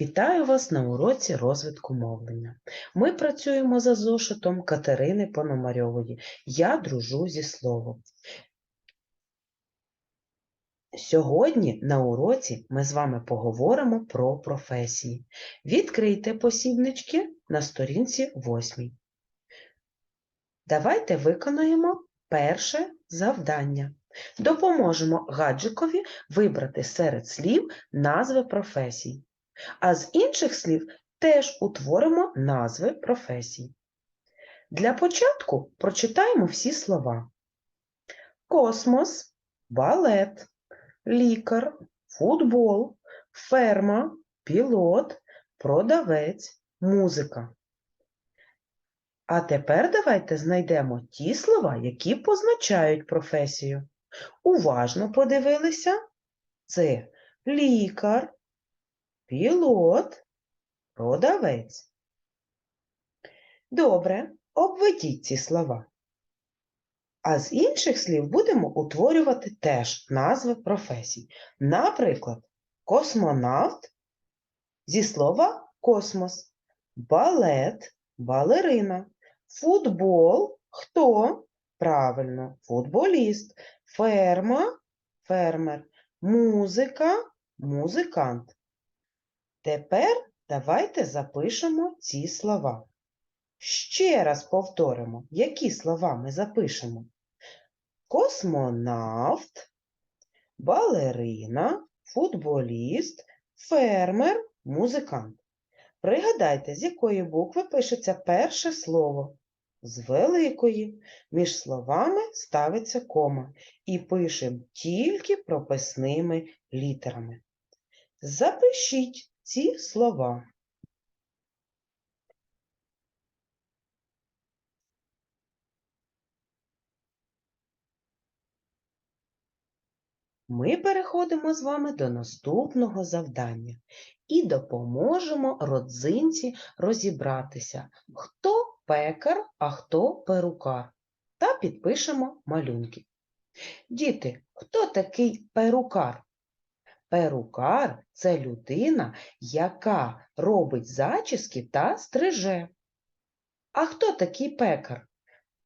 Вітаю вас на уроці розвитку мовлення. Ми працюємо за зошитом Катерини Пономарьової. Я дружу зі словом. Сьогодні на уроці ми з вами поговоримо про професії. Відкрийте посібнички на сторінці 8. Давайте виконаємо перше завдання. Допоможемо гаджикові вибрати серед слів назви професій. А з інших слів теж утворимо назви професій. Для початку прочитаємо всі слова: космос, балет, лікар, футбол, ферма, пілот, продавець, музика. А тепер давайте знайдемо ті слова, які позначають професію. Уважно подивилися. Це лікар, пілот, продавець. Добре, обведіть ці слова. А з інших слів будемо утворювати теж назви професій. Наприклад, космонавт зі слова космос, балет, балерина, футбол хто? Правильно, футболіст, ферма, фермер, музика, музикант. Тепер давайте запишемо ці слова. Ще раз повторимо, які слова ми запишемо. Космонавт, балерина, футболіст, фермер, музикант. Пригадайте, з якої букви пишеться перше слово. З великої. Між словами ставиться кома і пишемо тільки прописними літерами. Запишіть ці слова. Ми переходимо з вами до наступного завдання і допоможемо родзинці розібратися, хто пекар, а хто перукар, та підпишемо малюнки. Діти, хто такий перукар? Перукар це людина, яка робить зачіски та стриже. А хто такий пекар?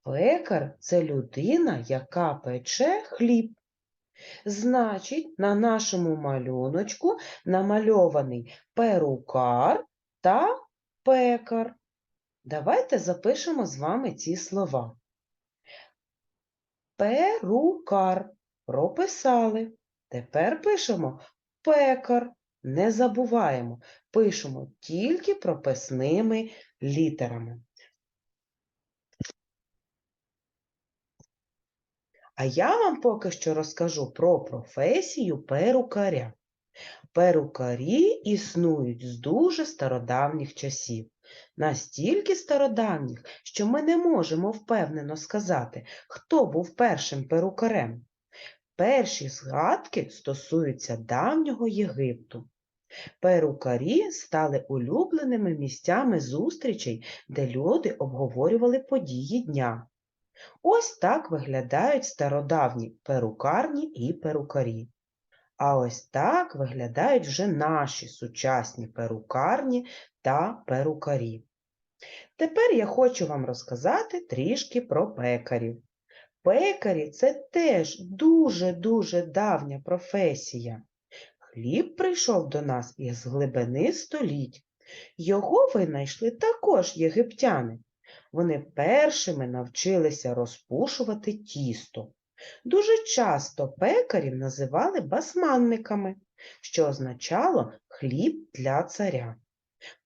Пекар це людина, яка пече хліб. Значить, на нашому малюночку намальований перукар та пекар. Давайте запишемо з вами ці слова. Перукар. Прописали. Тепер пишемо пекар. Не забуваємо, пишемо тільки прописними літерами. А я вам поки що розкажу про професію перукаря. Перукарі існують з дуже стародавніх часів. Настільки стародавніх, що ми не можемо впевнено сказати, хто був першим перукарем. Перші згадки стосуються давнього Єгипту. Перукарі стали улюбленими місцями зустрічей, де люди обговорювали події дня. Ось так виглядають стародавні перукарні і перукарі. А ось так виглядають вже наші сучасні перукарні та перукарі. Тепер я хочу вам розказати трішки про пекарів. Пекарі це теж дуже-дуже давня професія. Хліб прийшов до нас із глибини століть. Його винайшли також єгиптяни. Вони першими навчилися розпушувати тісто. Дуже часто пекарів називали басманниками, що означало хліб для царя.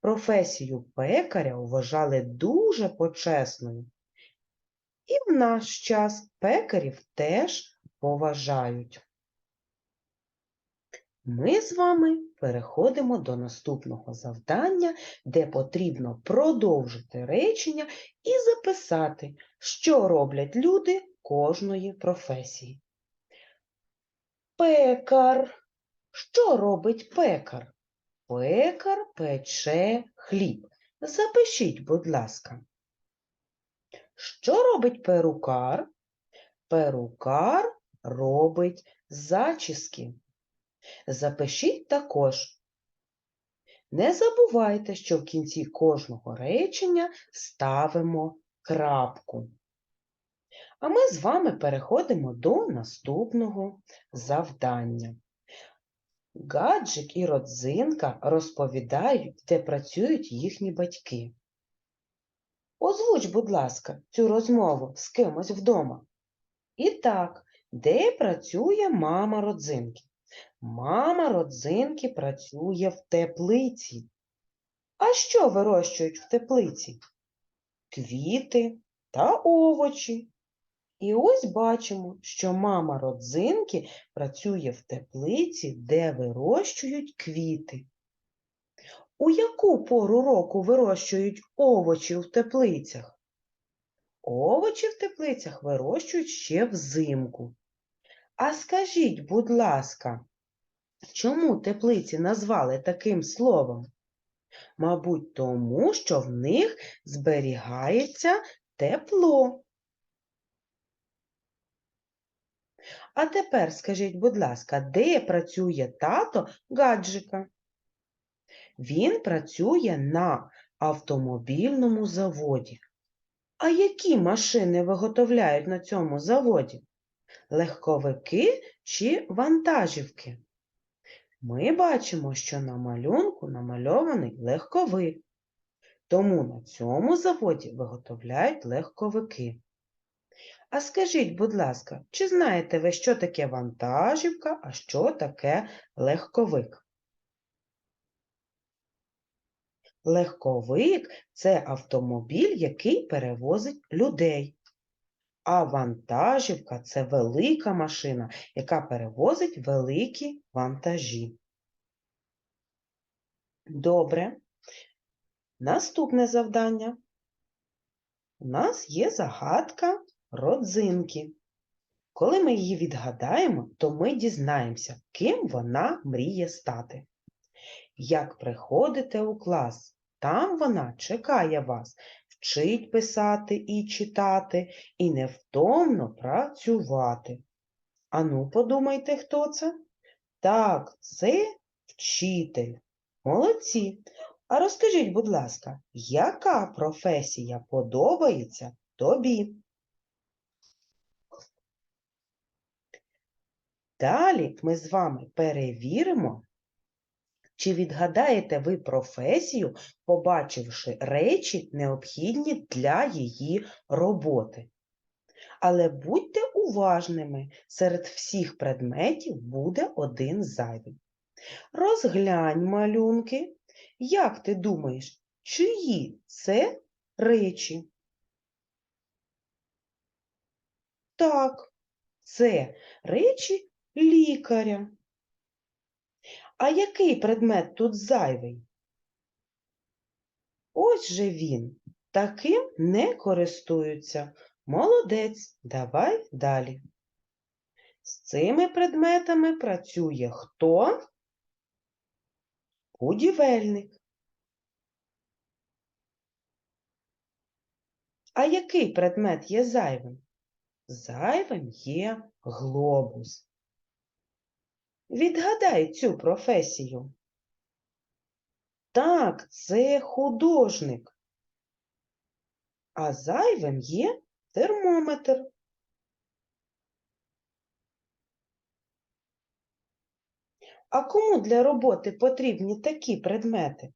Професію пекаря вважали дуже почесною. І в наш час пекарів теж поважають. Ми з вами переходимо до наступного завдання, де потрібно продовжити речення і записати, що роблять люди кожної професії. Пекар. Що робить пекар? Пекар пече хліб. Запишіть, будь ласка. Що робить перукар? Перукар робить зачіски. Запишіть також. Не забувайте, що в кінці кожного речення ставимо крапку. А ми з вами переходимо до наступного завдання. Гаджик і родзинка розповідають, де працюють їхні батьки. Озвуч, будь ласка, цю розмову з кимось вдома. І так, де працює мама родзинки? Мама родзинки працює в теплиці. А що вирощують в теплиці? Квіти та овочі. І ось бачимо, що мама родзинки працює в теплиці, де вирощують квіти. У яку пору року вирощують овочі в теплицях? Овочі в теплицях вирощують ще взимку. А скажіть, будь ласка, чому теплиці назвали таким словом? Мабуть, тому, що в них зберігається тепло. А тепер скажіть, будь ласка, де працює тато гаджика? Він працює на автомобільному заводі. А які машини виготовляють на цьому заводі? Легковики чи вантажівки? Ми бачимо, що на малюнку намальований легковик. Тому на цьому заводі виготовляють легковики. А скажіть, будь ласка, чи знаєте ви, що таке вантажівка, а що таке легковик? Легковик це автомобіль, який перевозить людей. А вантажівка це велика машина, яка перевозить великі вантажі. Добре. Наступне завдання. У нас є загадка родзинки. Коли ми її відгадаємо, то ми дізнаємося, ким вона мріє стати. Як приходите у клас, там вона чекає вас, вчить писати і читати, і невтомно працювати. Ану, подумайте, хто це? Так, це вчитель. Молодці. А розкажіть, будь ласка, яка професія подобається тобі? Далі ми з вами перевіримо, чи відгадаєте ви професію, побачивши речі, необхідні для її роботи. Але будьте уважними, серед всіх предметів буде один зайвий. Розглянь малюнки. Як ти думаєш, чиї це речі? Так, це речі лікаря. А який предмет тут зайвий? Ось же він. Таким не користуються. Молодець, давай далі. З цими предметами працює хто? Будівельник. А який предмет є зайвим? Зайвим є глобус. Відгадай цю професію. Так, це художник. А зайвим є термометр. А кому для роботи потрібні такі предмети?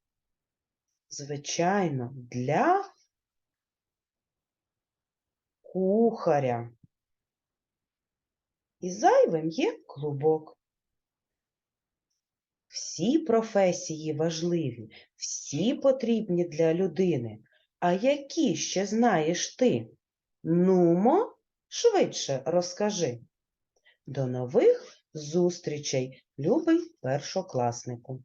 Звичайно, для кухаря. І зайвим є клубок. Всі професії важливі, всі потрібні для людини. А які ще знаєш ти? Нумо, швидше розкажи. До нових зустрічей, любий першокласнику!